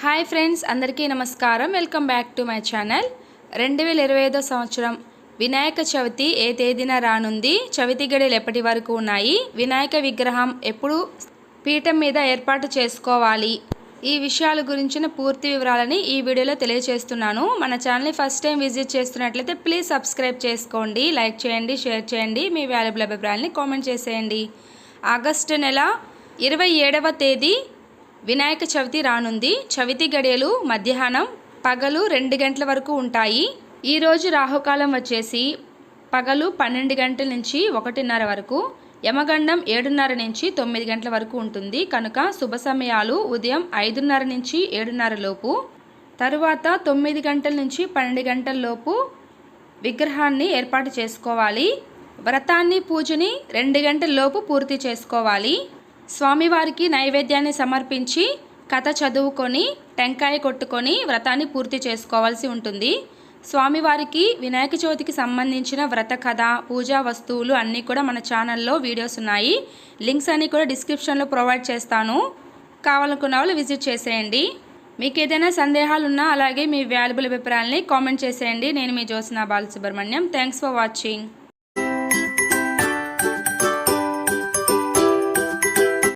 Hi friends అందరికీ నమస్కారం. Welcome back to my channel. రెండు వేల ఇరవై ఐదో సంవత్సరం వినాయక చవితి ఏ తేదీన రానుంది? చవితి గడియలు ఎప్పటి వరకు ఉన్నాయి? వినాయక విగ్రహం ఎప్పుడు పీఠం మీద ఏర్పాటు చేసుకోవాలి? ఈ విషయాల గురించిన పూర్తి వివరాలని ఈ వీడియోలో తెలియజేస్తున్నాను. మన ఛానల్ని ఫస్ట్ టైం విజిట్ చేస్తున్నట్లయితే ప్లీజ్ సబ్స్క్రైబ్ చేసుకోండి లైక్ చేయండి షేర్ చేయండి మీ వాల్యుబుల్ అభిప్రాయాలని కామెంట్ చేసేయండి. ఆగస్టు నెల ఇరవై ఏడవ తేదీ వినాయక చవితి రానుంది. చవితి గడియలు మధ్యాహ్నం పగలు రెండు గంటల వరకు ఉంటాయి. ఈరోజు రాహుకాలం వచ్చేసి పగలు పన్నెండు గంటల నుంచి ఒకటిన్నర వరకు యమగండం ఏడున్నర నుంచి తొమ్మిది గంటల వరకు ఉంటుంది. కనుక శుభ సమయాలు ఉదయం ఐదున్నర నుంచి ఏడున్నర లోపు తరువాత తొమ్మిది గంటల నుంచి పన్నెండు గంటల లోపు విగ్రహాన్ని ఏర్పాటు చేసుకోవాలి. వ్రతాన్ని పూజని రెండు గంటల లోపు పూర్తి చేసుకోవాలి. స్వామివారికి నైవేద్యాన్ని సమర్పించి కథ చదువుకొని టెంకాయ కొట్టుకొని వ్రతాన్ని పూర్తి చేసుకోవాల్సి ఉంటుంది. స్వామివారికి వినాయక చవితికి సంబంధించిన వ్రత కథ పూజా వస్తువులు అన్నీ కూడా మన ఛానల్లో వీడియోస్ ఉన్నాయి. లింక్స్ అన్నీ కూడా డిస్క్రిప్షన్లో ప్రొవైడ్ చేస్తాను. కావాలనుకున్న వాళ్ళు విజిట్ చేసేయండి. మీకు ఏదైనా సందేహాలు ఉన్నా అలాగే మీ వాల్యుబుల్ అభిప్రాయాలని కామెంట్ చేసేయండి. నేను మీ Jyotsna Balasubrahmanyam. Thanks for watching.